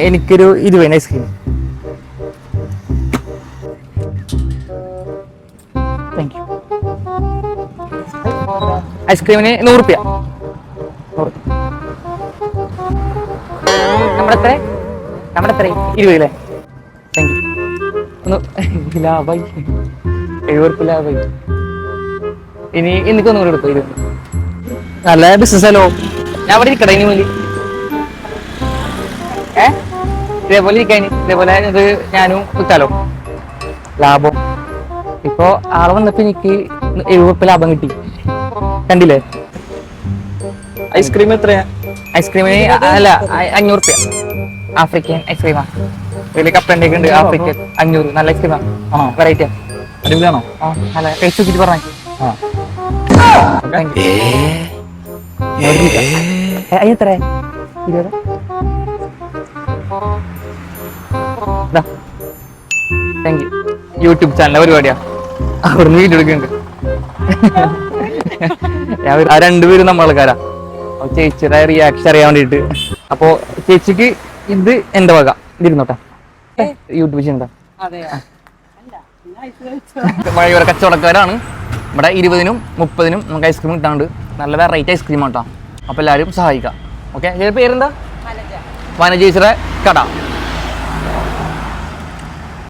എനിക്കൊരു ഇരുപതിന് ice cream. Thank you ഐസ്ക്രീമിന് നൂറ് റുപ്യ നമ്മുടെ എത്ര നമ്മുടെ എത്ര ഇരുപത് അല്ലേ? താങ്ക് യു ഒന്ന് ലാഭായി എഴുപത് റുപ്യ ലാഭായി ഇനി എനിക്ക് ഒന്നും കൂടെ എടുക്കും ഇരുപത്? നല്ല ബിസിനസ് അല്ലോ? ഞാൻ അവിടെ ഇരിക്കട്ടെ ഇനി മുന്നിൽ ഇതേപോലെ ഇരിക്കാൻ ഇതേപോലെ ഇത് ഞാനും കുത്താലോ. ലാഭം. ഇപ്പൊ ആൾ വന്നപ്പോ എനിക്ക് എഴുപത് റുപ്യ ലാഭം കിട്ടി. കണ്ടില്ലേ? ഐസ്ക്രീം എത്രയാ? ഐസ്ക്രീമിന് അല്ല അഞ്ഞൂറ് റുപ്യ ആഫ്രിക്കൻ ഐസ്ക്രീമാ. ഇതിൽ കപ്പന്റെ ഒക്കെ ഉണ്ട്. ആഫ്രിക്കൻ അഞ്ഞൂറ്. നല്ല ഐസ്ക്രീമാ. ആണോ വെറൈറ്റി അടിപൊളിയാണോ? ആ നല്ല ടേസ്റ്റ് നോക്കിട്ട് പറഞ്ഞു. ആ. താങ്ക് യു എത്ര ഇരുപത്? താങ്ക് യു യൂട്യൂബ് ചാനലിലെ പരിപാടിയാ. അവിടുന്ന് വീഡിയോ എടുക്കുന്നുണ്ട്. ആ രണ്ടുപേരും നമ്മൾ ആൾക്കാരാ. അപ്പൊ ചേച്ചിയുടെ റിയാക്ഷൻ അറിയാൻ വേണ്ടിട്ട് അപ്പൊ ചേച്ചിക്ക് ഇത് എന്റെ വക. ഇരുന്നോട്ടെ യൂട്യൂബ് ചെയ്യണ്ട വഴിയോര കച്ചവടക്കാരാണ്. ഇവിടെ ഇരുപതിനും മുപ്പതിനും നമുക്ക് ഐസ്ക്രീം കിട്ടാണ്ട് നല്ല വെറൈറ്റി ഐസ്ക്രീം ആട്ടോ അപ്പൊ എല്ലാരും സഹായിക്കാം. ഓക്കെ പേരെന്താ? വനജേശ്വര കട.